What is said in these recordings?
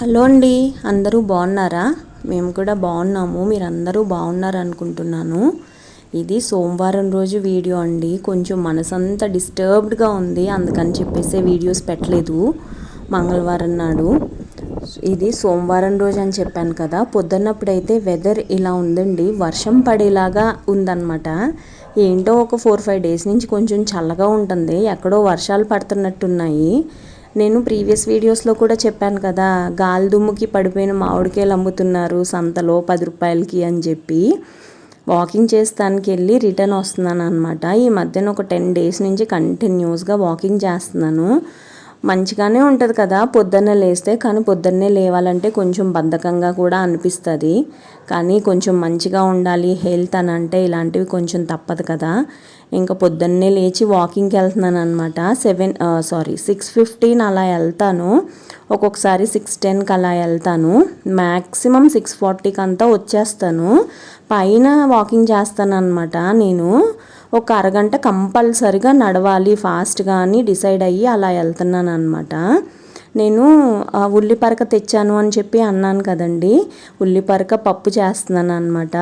Hello అండి అందరూ బాగున్నారా? మేము కూడా బాగున్నాము మీరందరూ బాగున్నారు అనుకుంటున్నాను ఇది సోమవారం రోజు వీడియో అండి. కొంచెం మనసంతా డిస్టర్బ్డ్గా ఉంది అందుకని చెప్పేసి వీడియోస్ పెట్టలేదు మంగళవారం నాడు. ఇది సోమవారం రోజు అని చెప్పాను కదా పొద్దున్నప్పుడైతే వెదర్ ఇలా ఉందండి వర్షం పడేలాగా ఉందన్నమాట. ఏంటో ఒక ఫోర్ ఫైవ్ డేస్ నుంచి కొంచెం చల్లగా ఉంటుంది ఎక్కడో వర్షాలు పడుతున్నట్టున్నాయి. నేను ప్రీవియస్ వీడియోస్లో కూడా చెప్పాను కదా గాలిదుమ్ముకి పడిపోయిన మామిడికాయలు అమ్ముతున్నారు సంతలో పది రూపాయలకి అని చెప్పి. వాకింగ్ చేస్తానికి వెళ్ళి రిటర్న్ వస్తున్నాను అనమాట ఈ మధ్యన ఒక టెన్ డేస్ నుంచి కంటిన్యూస్గా వాకింగ్ చేస్తున్నాను. మంచిగానే ఉంటుంది కదా పొద్దున్నే లేస్తే. కానీ పొద్దున్నే లేవాలంటే కొంచెం బద్ధకంగా కూడా అనిపిస్తుంది. కానీ కొంచెం మంచిగా ఉండాలి. హెల్త్ అని అంటే ఇలాంటివి కొంచెం తప్పదు కదా. ఇంకా పొద్దున్నే లేచి వాకింగ్కి వెళ్తున్నాను అనమాట సెవెన్ సారీ సిక్స్ ఫిఫ్టీన్ అలా వెళ్తాను. ఒక్కొక్కసారి సిక్స్ టెన్కి అలా వెళ్తాను. మ్యాక్సిమం సిక్స్ ఫార్టీకి అంతా వచ్చేస్తాను. పైన వాకింగ్ చేస్తాను అనమాట నేను. ఒక అరగంట కంపల్సరిగా నడవాలి ఫాస్ట్గా అని డిసైడ్ అయ్యి అలా వెళ్తున్నాను అనమాట నేను ఉల్లిపరక తెచ్చాను అని చెప్పి అన్నాను కదండి. ఉల్లిపరక పప్పు చేస్తున్నాను అనమాట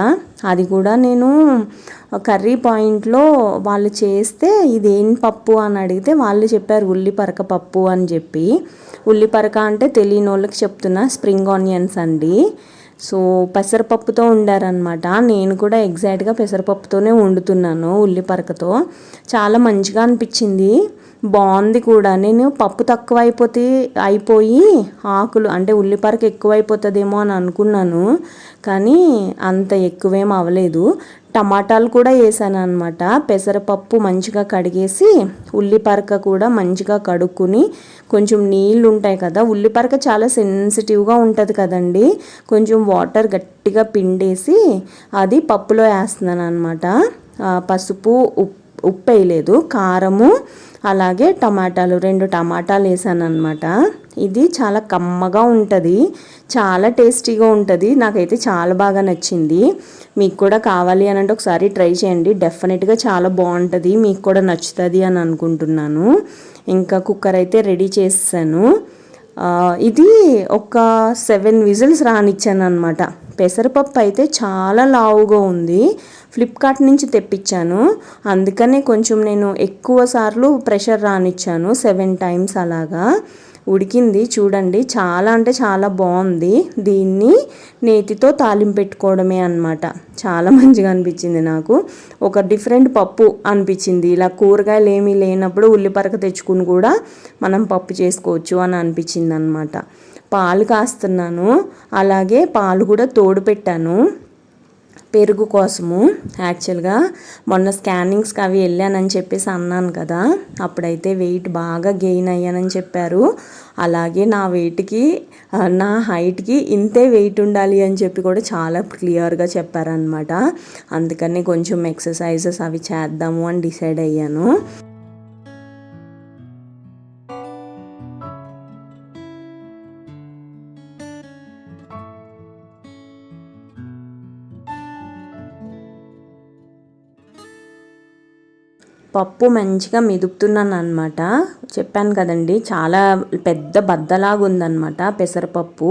అది కూడా నేను కర్రీ పాయింట్లో వాళ్ళు చేస్తే ఇదేం పప్పు అని అడిగితే వాళ్ళు చెప్పారు ఉల్లిపరక పప్పు అని చెప్పి. ఉల్లిపరక అంటే తెలియని వాళ్ళకి చెప్తున్నా స్ప్రింగ్ ఆనియన్స్ అండి. సో పెసరపప్పుతో ఉండారనమాట నేను కూడా ఎగ్జాక్ట్గా పెసరపప్పుతోనే వండుతున్నాను ఉల్లిపరకతో చాలా మంచిగా అనిపించింది. బాగుంది కూడా. నేను పప్పు తక్కువ అయిపోతే అయిపోయి ఆకులు అంటే ఉల్లిపరక ఎక్కువ అయిపోతుందేమో అని అనుకున్నాను. కానీ అంత ఎక్కువేం అవ్వలేదు టమాటాలు కూడా వేసాను అనమాట పెసరపప్పు మంచిగా కడిగేసి ఉల్లిపరక కూడా మంచిగా కడుక్కుని కొంచెం నీళ్ళు ఉంటాయి కదా ఉల్లిపరక చాలా సెన్సిటివ్గా ఉంటుంది కదండి. కొంచెం వాటర్ గట్టిగా పిండేసి అది పప్పులో వేస్తున్నాను అనమాట పసుపు ఉప్పు ఉప్పు వేయలేదు కారము అలాగే టమాటాలు. రెండు టమాటాలు వేసాను అనమాట ఇది చాలా కమ్మగా ఉంటుంది. చాలా టేస్టీగా ఉంటుంది. నాకైతే చాలా బాగా నచ్చింది. మీకు కూడా కావాలి అని అంటే ఒకసారి ట్రై చేయండి. డెఫినెట్గా చాలా బాగుంటుంది. మీకు కూడా నచ్చుతుంది అని అనుకుంటున్నాను. ఇంకా కుక్కర్ అయితే రెడీ చేసాను ఇది ఒక సెవెన్ విజిల్స్ రానిచ్చాను అనమాట పెసరపప్పు అయితే చాలా లావుగా ఉంది. ఫ్లిప్కార్ట్ నుంచి తెప్పించాను. అందుకనే కొంచెం నేను ఎక్కువ సార్లు ప్రెషర్ రానిచ్చాను. సెవెన్ టైమ్స్ అలాగా. ఉడికింది. చూడండి చాలా అంటే చాలా బాగుంది. దీన్ని నేతితో తాలింపు పెట్టుకోవడమే అనమాట చాలా మంచిగా అనిపించింది నాకు. ఒక డిఫరెంట్ పప్పు అనిపించింది. ఇలా కూరగాయలు ఏమీ లేనప్పుడు ఉల్లిపరక తెచ్చుకుని కూడా మనం పప్పు చేసుకోవచ్చు అని అనిపించింది అనమాట పాలు కాస్తున్నాను. అలాగే పాలు కూడా తోడు పెట్టాను. పెరుగు కోసము. యాక్చువల్గా మొన్న స్కానింగ్స్కి అవి వెళ్ళానని చెప్పేసి అన్నాను కదా. అప్పుడైతే వెయిట్ బాగా గెయిన్ అయ్యానని చెప్పారు. అలాగే నా వెయిట్కి నా హైట్కి ఇంతే వెయిట్ ఉండాలి అని చెప్పి కూడా చాలా క్లియర్గా చెప్పారనమాట అందుకని కొంచెం ఎక్సర్సైజెస్ అవి చేద్దాము అని డిసైడ్ అయ్యాను. పప్పు మంచిగా మెదుపుతున్నాను అనమాట చెప్పాను కదండి చాలా పెద్ద బద్దలాగా ఉందన్నమాట పెసరపప్పు.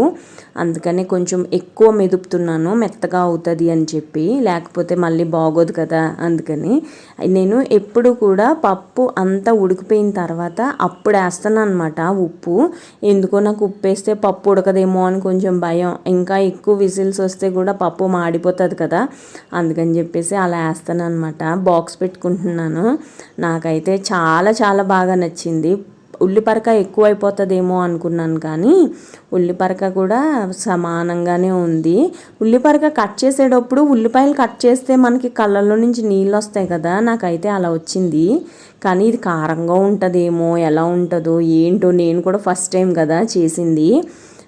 అందుకని కొంచెం ఎక్కువ మెదుపుతున్నాను మెత్తగా అవుతుంది అని చెప్పి. లేకపోతే మళ్ళీ బాగోదు కదా అందుకని. నేను ఎప్పుడు కూడా పప్పు అంతా ఉడికిపోయిన తర్వాత అప్పుడు వేస్తాను అనమాట ఉప్పు. ఎందుకో నాకు ఉప్పు వేస్తే పప్పు ఉడకదేమో అని కొంచెం భయం. ఇంకా ఎక్కువ విజిల్స్ వస్తే కూడా పప్పు మాడిపోతుంది కదా అందుకని చెప్పేసి అలా వేస్తాను అనమాట బాక్స్ పెట్టుకుంటున్నాను. నాకైతే చాలా చాలా బాగా నచ్చింది. ఉల్లిపరక ఎక్కువైపోతుందేమో అనుకున్నాను కానీ ఉల్లిపరక కూడా సమానంగానే ఉంది. ఉల్లిపరక కట్ చేసేటప్పుడు ఉల్లిపాయలు కట్ చేస్తే మనకి కళ్ళల్లో నుంచి నీళ్ళు వస్తాయి కదా నాకైతే అలా వచ్చింది. కానీ ఇది కారంగా ఉంటుందేమో ఎలా ఉంటుందో ఏంటో నేను కూడా ఫస్ట్ టైం కదా చేసింది.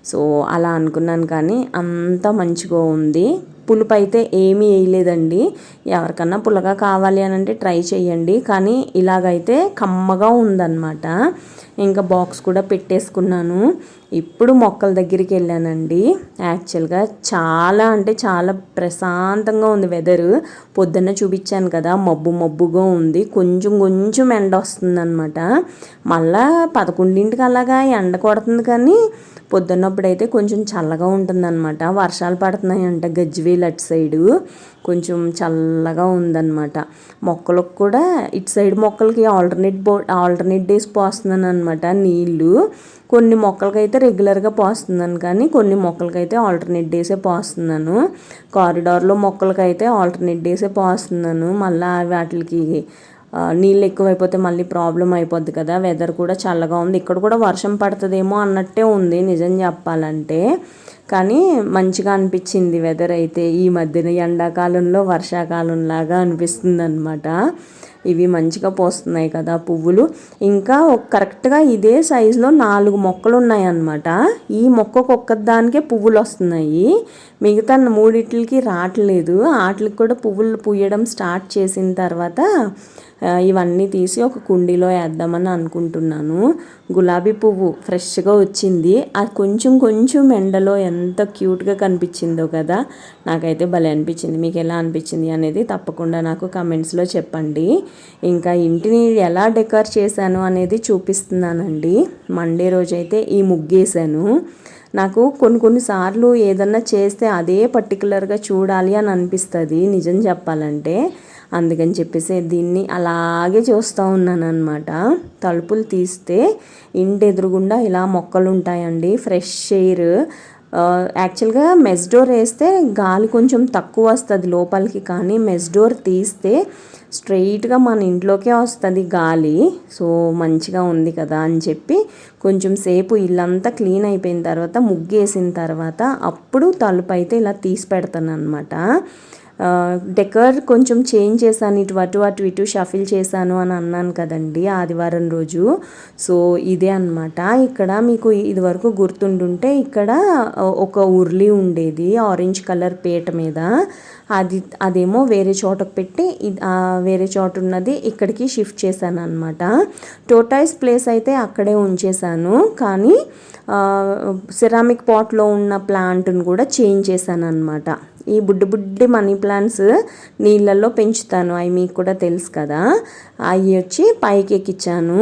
సో అలా అనుకున్నాను కానీ అంత మంచిగా ఉంది. పులుపు అయితే ఏమీ వేయలేదండి. ఎవరికన్నా పుల్లగా కావాలి అని అంటే ట్రై చేయండి. కానీ ఇలాగైతే కమ్మగా ఉందన్నమాట. ఇంకా బాక్స్ కూడా పెట్టేసుకున్నాను. ఇప్పుడు మొక్కల దగ్గరికి వెళ్ళానండి. యాక్చువల్గా చాలా అంటే చాలా ప్రశాంతంగా ఉంది వెదర్ పొద్దున్న చూపించాను కదా మబ్బు మబ్బుగా ఉంది. కొంచెం కొంచెం ఎండ వస్తుంది అనమాట మళ్ళా పదకొండింటికి అలాగా ఎండ కొడుతుంది కానీ పొద్దున్నప్పుడైతే కొంచెం చల్లగా ఉంటుందన్నమాట. వర్షాలు పడుతున్నాయంట గజ్వేల్ అటు సైడు. కొంచెం చల్లగా ఉందన్నమాట. మొక్కలకు కూడా ఇటు సైడ్ మొక్కలకి ఆల్టర్నేట్ బో ఆల్టర్నేట్ డేస్ పోస్తున్నాను అనమాట నీళ్ళు. కొన్ని మొక్కలకైతే రెగ్యులర్గా పోస్తున్నాను కానీ కొన్ని మొక్కలకైతే ఆల్టర్నేట్ డేసే పోస్తున్నాను. కారిడార్లో మొక్కలకైతే ఆల్టర్నేట్ డేసే పోస్తున్నాను. మళ్ళీ వాటికి నీళ్ళు ఎక్కువైపోతే మళ్ళీ ప్రాబ్లం అయిపోద్ది కదా. వెదర్ కూడా చల్లగా ఉంది. ఇక్కడ కూడా వర్షం పడుతుందేమో అన్నట్టే ఉంది నిజం చెప్పాలంటే. కానీ మంచిగా అనిపించింది వెదర్ అయితే. ఈ మధ్యన ఎండాకాలంలో వర్షాకాలంలాగా అనిపిస్తుంది అనమాట ఇవి మంచిగా పోస్తున్నాయి కదా పువ్వులు. ఇంకా కరెక్ట్గా ఇదే సైజులో నాలుగు మొక్కలు ఉన్నాయన్నమాట. ఈ మొక్కకు ఒక్కదానికే పువ్వులు వస్తున్నాయి. మిగతా మూడిట్లకి రావట్లేదు. వాటికి కూడా పువ్వులు పూయడం స్టార్ట్ చేసిన తర్వాత ఇవన్నీ తీసి ఒక కుండీలో వేద్దామని అనుకుంటున్నాను. గులాబీ పువ్వు ఫ్రెష్గా వచ్చింది. అది కొంచెం కొంచెం ఎండలో ఎంత క్యూట్గా కనిపించిందో కదా నాకైతే భలే అనిపించింది. మీకు ఎలా అనిపించింది అనేది తప్పకుండా నాకు కమెంట్స్లో చెప్పండి. ఇంకా ఇంటిని ఎలా డెకర్ చేశాను అనేది చూపిస్తున్నానండి. మండే రోజైతే ఈ ముగ్గేసాను నాకు కొన్ని కొన్నిసార్లు ఏదన్నా చేస్తే అదే పర్టికులర్గా చూడాలి అని అనిపిస్తుంది నిజం చెప్పాలంటే. అందుకని చెప్పేసి దీన్ని అలాగే చూస్తూ ఉన్నాను అనమాట తలుపులు తీస్తే ఇంటి ఎదురుగుండా ఇలా మొక్కలు ఉంటాయండి ఫ్రెష్ ఎయిర్. యాక్చువల్గా మెస్డోర్ వేస్తే గాలి కొంచెం తక్కువ వస్తుంది లోపలికి కానీ మెస్డోర్ తీస్తే స్ట్రైట్గా మన ఇంట్లోకే వస్తుంది గాలి. సో మంచిగా ఉంది కదా అని చెప్పి కొంచెం సేపు ఇల్లంతా క్లీన్ అయిపోయిన తర్వాత ముగ్గేసిన తర్వాత అప్పుడు తలుపు అయితే ఇలా తీసి పెడతాను అనమాట డెకర్ కొంచెం చేంజ్ చేశాను. ఇటు అటు అటు ఇటు షఫిల్ చేశాను అని అన్నాను కదండి ఆదివారం రోజు. సో ఇదే అనమాట ఇక్కడ మీకు ఇదివరకు గుర్తుండుంటే ఇక్కడ ఒక ఉర్లి ఉండేది ఆరెంజ్ కలర్ పేట మీద. అది అదేమో వేరే చోటకు పెట్టి వేరే చోట ఉన్నది. ఇక్కడికి షిఫ్ట్ చేశాను అనమాట టోటైస్ ప్లేస్ అయితే అక్కడే ఉంచేశాను. కానీ సిరామిక్ పాట్లో ఉన్న ప్లాంట్ను కూడా చేంజ్ చేశాను అనమాట ఈ బుడ్డి బుడ్డి మనీ ప్లాంట్స్ నీళ్ళల్లో పెంచుతాను. అవి మీకు కూడా తెలుసు కదా. అవి వచ్చి పైకి ఎక్కించాను.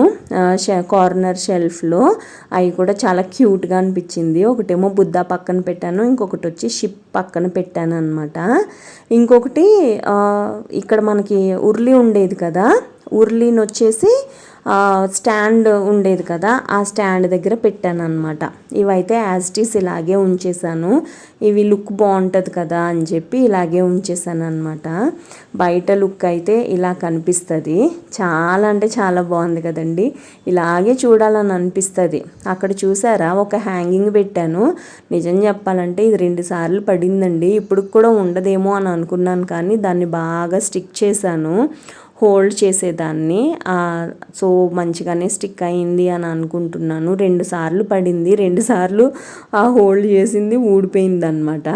కార్నర్ షెల్ఫ్లో. అవి కూడా చాలా క్యూట్గా అనిపించింది. ఒకటేమో బుద్ధ పక్కన పెట్టాను. ఇంకొకటి వచ్చి షిప్ పక్కన పెట్టాను అనమాట ఇంకొకటి ఇక్కడ మనకి ఉర్లి ఉండేది కదా. ఉర్లీని వచ్చేసి స్టాండ్ ఉండేది కదా ఆ స్టాండ్ దగ్గర పెట్టాను అనమాట ఇవైతే యాజ్టీస్ ఇలాగే ఉంచేసాను ఇవి లుక్ బాగుంటుంది కదా అని చెప్పి ఇలాగే ఉంచేసాను అనమాట బయట లుక్ అయితే ఇలా కనిపిస్తుంది. చాలా అంటే చాలా బాగుంది కదండి. ఇలాగే చూడాలని అనిపిస్తుంది. అక్కడ చూసారా? ఒక హ్యాంగింగ్ పెట్టాను. నిజం చెప్పాలంటే ఇది రెండు సార్లు పడిందండి. ఇప్పుడు కూడా ఉండదేమో అని అనుకున్నాను కానీ దాన్ని బాగా స్టిక్ చేశాను. హోల్డ్ చేసేదాన్ని. సో మంచిగానే స్టిక్ అయింది అని అనుకుంటున్నాను. రెండు సార్లు పడింది. రెండు సార్లు ఆ హోల్డ్ చేసింది ఊడిపోయింది అనమాట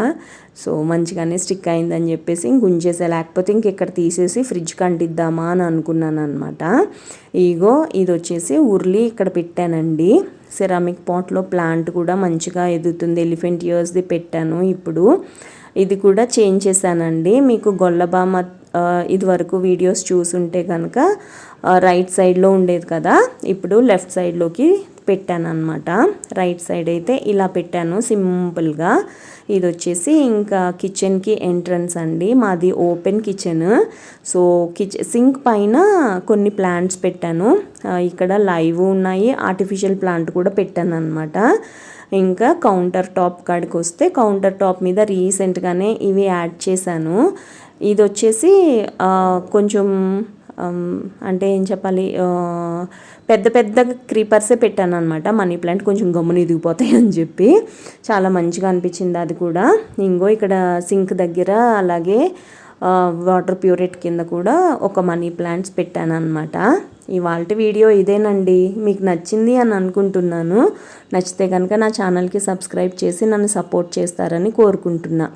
సో మంచిగానే స్టిక్ అయిందని చెప్పేసి ఇంకుంచేసా లేకపోతే ఇంకెక్కడ తీసేసి ఫ్రిడ్జ్ కంటిద్దామా అని అనుకున్నాను అనమాట ఈగో ఇది వచ్చేసి ఉర్లి ఇక్కడ పెట్టానండి. సెరామిక్ పాట్లో ప్లాంట్ కూడా మంచిగా ఎదుగుతుంది. ఎలిఫెంట్ ఇయర్స్ది పెట్టాను ఇప్పుడు. ఇది కూడా చేంజ్ చేశానండి. మీకు గొల్లబామ ఇదివరకు వీడియోస్ చూసుంటే కనుక రైట్ సైడ్లో ఉండేది కదా ఇప్పుడు లెఫ్ట్ సైడ్లోకి పెట్టాను అనమాట రైట్ సైడ్ అయితే ఇలా పెట్టాను సింపుల్గా. ఇది వచ్చేసి ఇంకా కిచెన్కి ఎంట్రన్స్ అండి మాది open kitchen. So kitchen sink పైన కొన్ని ప్లాంట్స్ పెట్టాను. ఇక్కడ లైవ్ ఉన్నాయి ఆర్టిఫిషియల్ ప్లాంట్ కూడా పెట్టాను అనమాట ఇంకా కౌంటర్ టాప్ కాడికి వస్తే కౌంటర్ టాప్ మీద రీసెంట్గానే ఇవి యాడ్ చేశాను. ఇది వచ్చేసి కొంచెం అంటే ఏం చెప్పాలి పెద్ద పెద్ద క్రీపర్సే పెట్టాను అనమాట మనీ ప్లాంట్ కొంచెం గమ్మున ఎదిగిపోతాయి అని చెప్పి. చాలా మంచిగా అనిపించింది అది కూడా. ఇంకో ఇక్కడ సింక్ దగ్గర అలాగే వాటర్ ప్యూరెట్ కింద కూడా ఒక మనీ ప్లాంట్స్ పెట్టాను అనమాట ఇవాళ వీడియో ఇదేనండి. మీకు నచ్చింది అని అనుకుంటున్నాను. నచ్చితే కనుక నా ఛానల్కి సబ్స్క్రైబ్ చేసి నన్ను సపోర్ట్ చేస్తారని కోరుకుంటున్నా.